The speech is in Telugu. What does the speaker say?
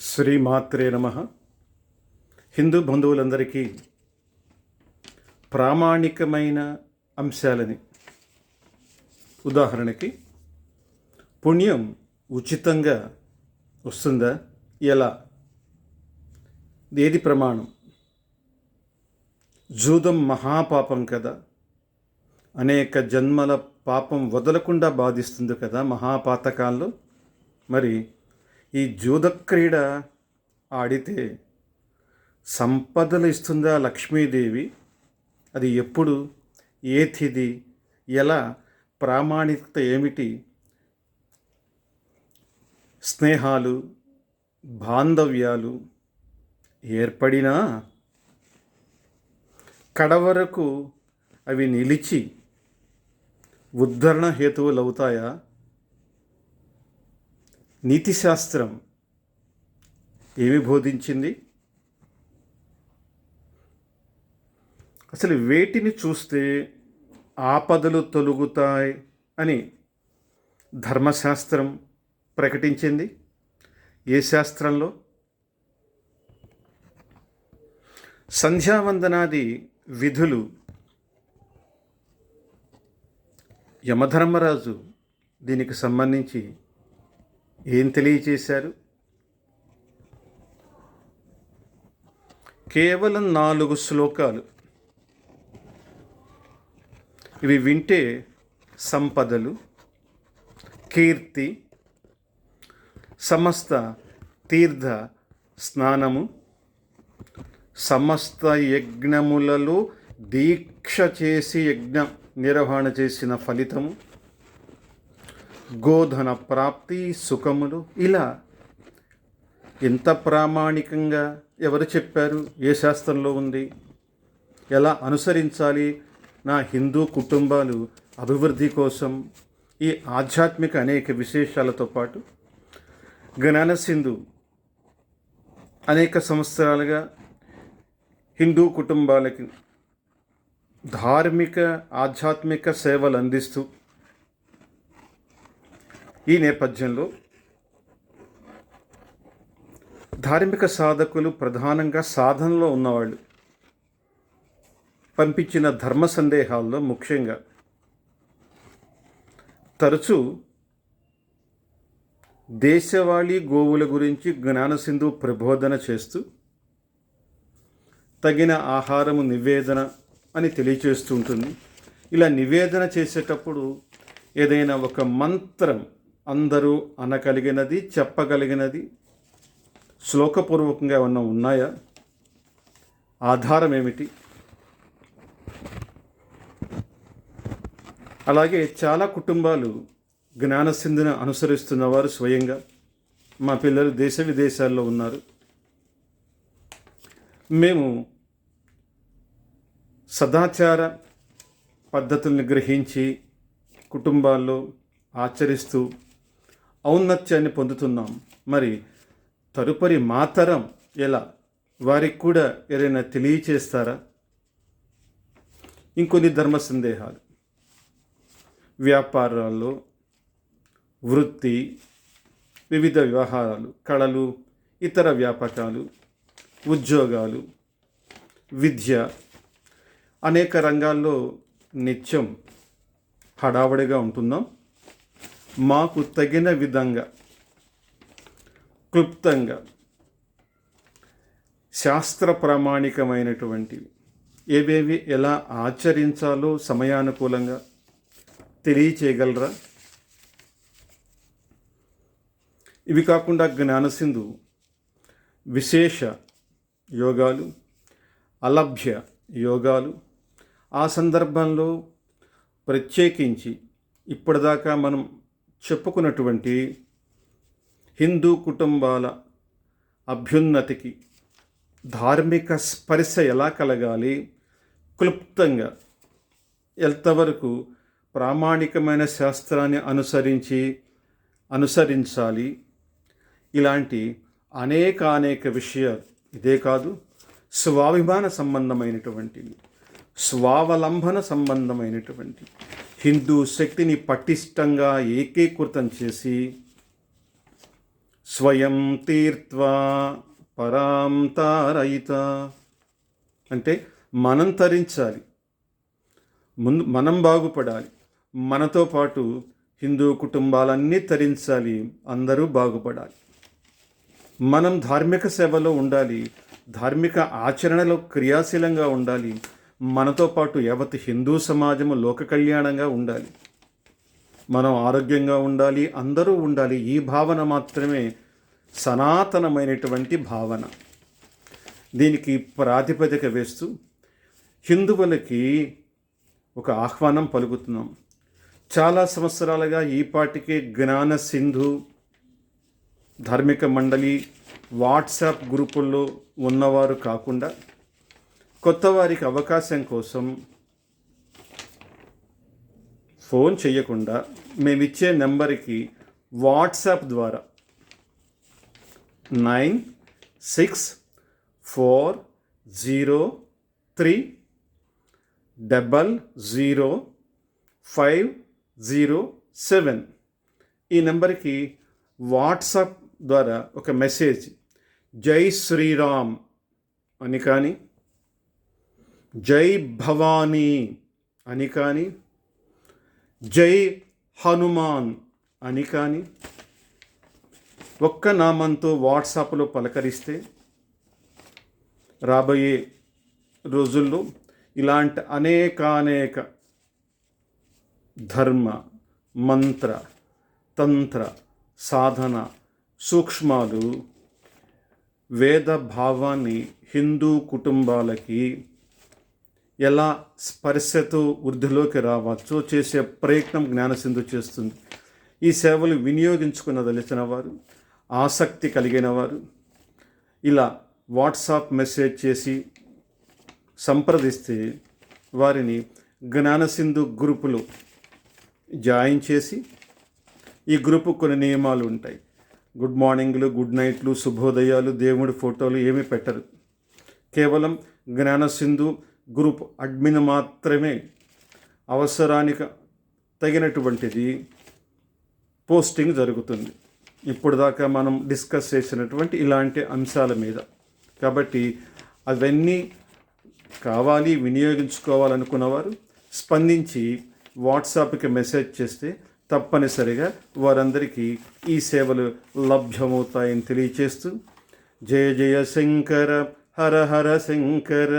శ్రీమాత్రే నమ. హిందూ బంధువులందరికీ ప్రామాణికమైన అంశాలని. ఉదాహరణకి పుణ్యం ఉచితంగా వస్తుందా? ఎలా? ఏది ప్రమాణం? జూదం మహాపాపం కదా. అనేక జన్మల పాపం వదలకుండా బాధిస్తుంది కదా మహాపాతకాల్లో. మరి ఈ జూద క్రీడ ఆడితే సంపదలు ఇస్తుందా లక్ష్మీదేవి? అది ఎప్పుడు? ఏ తిది? ఎలా? ప్రామాణికత ఏమిటి? స్నేహాలు బాంధవ్యాలు ఏర్పడినా కడవరకు అవి నిలిచి ఉద్ధరణ హేతువులు అవుతాయా నీతిశాస్త్రం ఏమి బోధించింది? అసలు వేటిని చూస్తే ఆపదలు తొలుగుతాయి అని ధర్మశాస్త్రం ప్రకటించింది? ఏ శాస్త్రంలో? సంధ్యావందనాది విధులు యమధర్మరాజు దీనికి సంబంధించి ఏం తెలియచేశారు కేవలం నాలుగు శ్లోకాలు. ఇవి వింటే సంపదలు కీర్తి సమస్త తీర్థ స్నానము సమస్త యజ్ఞములలో దీక్ష చేసి యజ్ఞ నిర్వహణ చేసిన ఫలితము. గోధన ప్రాప్తి సుఖములు. ఇలా ఎంత ప్రామాణికంగా ఎవరు చెప్పారు? ఏ శాస్త్రంలో ఉంది? ఎలా అనుసరించాలి నా హిందూ కుటుంబాలు అభివృద్ధి కోసం? ఈ ఆధ్యాత్మిక అనేక విశేషాలతో పాటు జ్ఞానసింధు అనేక సంవత్సరాలుగా హిందూ కుటుంబాలకి ధార్మిక ఆధ్యాత్మిక సేవలు అందిస్తూ ఈ నేపథ్యంలో ధార్మిక సాధకులు ప్రధానంగా సాధనలో ఉన్నవాళ్ళు. పంపించిన ధర్మ సందేహాల్లో ముఖ్యంగా తరచూ దేశవాళీ గోవుల గురించి జ్ఞానసింధు ప్రబోధన చేస్తూ తగిన ఆహారము నివేదన అని తెలియచేస్తూ ఉంటుంది. ఇలా నివేదన చేసేటప్పుడు ఏదైనా ఒక మంత్రం అందరూ అనగలిగినది చెప్పగలిగినది శ్లోకపూర్వకంగా ఏమన్నా ఉన్నాయా? ఆధారం ఏమిటి? అలాగే చాలా కుటుంబాలు జ్ఞానసింధిని అనుసరిస్తున్నవారు స్వయంగా. మా పిల్లలు దేశ విదేశాల్లో ఉన్నారు. మేము సదాచార పద్ధతుల్ని గ్రహించి కుటుంబాల్లో ఆచరిస్తూ ఔన్నత్యాన్ని పొందుతున్నాం. మరి తదుపరి మాతరం ఎలా? వారికి కూడా ఏదైనా తెలియచేస్తారా? ఇంకొన్ని ధర్మ సందేహాలు. వ్యాపారాల్లో వృత్తి వివిధ వ్యవహారాలు కళలు ఇతర వ్యాపకాలు ఉద్యోగాలు విద్య అనేక రంగాల్లో నిత్యం హడావడిగా ఉంటున్నాం. మాకు తగిన విధంగా క్లుప్తంగా శాస్త్ర ప్రామాణికమైనటువంటివి. ఏవేవి ఎలా ఆచరించాలో సమయానుకూలంగా తెలియచేయగలరా? ఇవి కాకుండా జ్ఞానసింధు విశేష యోగాలు అలభ్య యోగాలు ఆ సందర్భంలో ప్రత్యేకించి ఇప్పటిదాకా మనం చెప్పుకున్నటువంటి హిందూ కుటుంబాల అభ్యున్నతికి ధార్మిక స్పర్శ ఎలా కలగాలి? క్లుప్తంగా ఎంతవరకు ప్రామాణికమైన శాస్త్రాన్ని అనుసరించి అనుసరించాలి? ఇలాంటి అనేక అనేక విషయాలు. ఇదే కాదు స్వాభిమాన సంబంధమైనటువంటివి స్వావలంబన సంబంధమైనటువంటి హిందూ శక్తిని పటిష్టంగా ఏకీకృతం చేసి స్వయం తీర్త్వా పరాం తారయిత. అంటే మనం తరించాలి. ముందు మనం బాగుపడాలి. మనతో పాటు హిందూ కుటుంబాలన్నీ తరించాలి. అందరూ బాగుపడాలి. మనం ధార్మిక సేవలో ఉండాలి. ధార్మిక ఆచరణలో క్రియాశీలంగా ఉండాలి. మనతో పాటు యావత్ హిందూ సమాజము లోక కళ్యాణంగా ఉండాలి. మనం ఆరోగ్యంగా ఉండాలి అందరూ ఉండాలి. ఈ భావన మాత్రమే సనాతనమైనటువంటి భావన. దీనికి ప్రాతిపదిక వేస్తూ హిందువులకి ఒక ఆహ్వానం పలుకుతున్నాం. చాలా సంవత్సరాలుగా ఈ పాటికే జ్ఞాన సింధు ధార్మిక మండలి వాట్సాప్ గ్రూపుల్లో ఉన్నవారు కాకుండా కొత్త వారికి అవకాశం కోసం ఫోన్ చేయకుండా మేమిచ్చే నెంబర్కి వాట్సాప్ ద్వారా nine six four zero three double zero five zero seven ఈ నెంబర్కి వాట్సాప్ ద్వారా ఒక మెసేజ్ జై శ్రీరామ్ అని కానీ జై భవానీ అని కానీ జై హనుమాన్ అని కానీ ఒక్క నామంతో వాట్సాప్లో పలకరిస్తే రాబోయే రోజుల్లో ఇలాంటి అనేకానేక ధర్మ మంత్ర తంత్ర సాధన సూక్ష్మాలు వేద భావాన్ని హిందూ కుటుంబాలకి ఎలా స్పర్శతో వృద్ధిలోకి రావచ్చో చేసే ప్రయత్నం జ్ఞానసింధు చేస్తుంది. ఈ సేవలు వినియోగించుకున్నదలిచిన వారు ఆసక్తి కలిగిన వారు ఇలా వాట్సాప్ మెసేజ్ చేసి సంప్రదిస్తే వారిని జ్ఞానసింధు గ్రూపులో జాయిన్ చేసి ఈ గ్రూపు కొన్ని నియమాలు ఉంటాయి. గుడ్ మార్నింగ్లు గుడ్ నైట్లు శుభోదయాలు దేవుడి ఫోటోలు ఏమీ పెట్టరు. కేవలం జ్ఞానసింధు గ్రూప్ అడ్మిన్ మాత్రమే అవసరానికి తగినటువంటిది పోస్టింగ్ జరుగుతుంది. ఇప్పుడు దాకా మనం డిస్కస్ చేసినటువంటి ఇలాంటి అంశాల మీద. కాబట్టి అవన్నీ కావాలి వినియోగించుకోవాలనుకున్నవారు స్పందించి వాట్సాప్కి మెసేజ్ చేస్తే తప్పనిసరిగా వారందరికీ ఈ సేవలు లభ్యమవుతాయని తెలియచేస్తూ జయ జయ శంకర హర హర శంకర.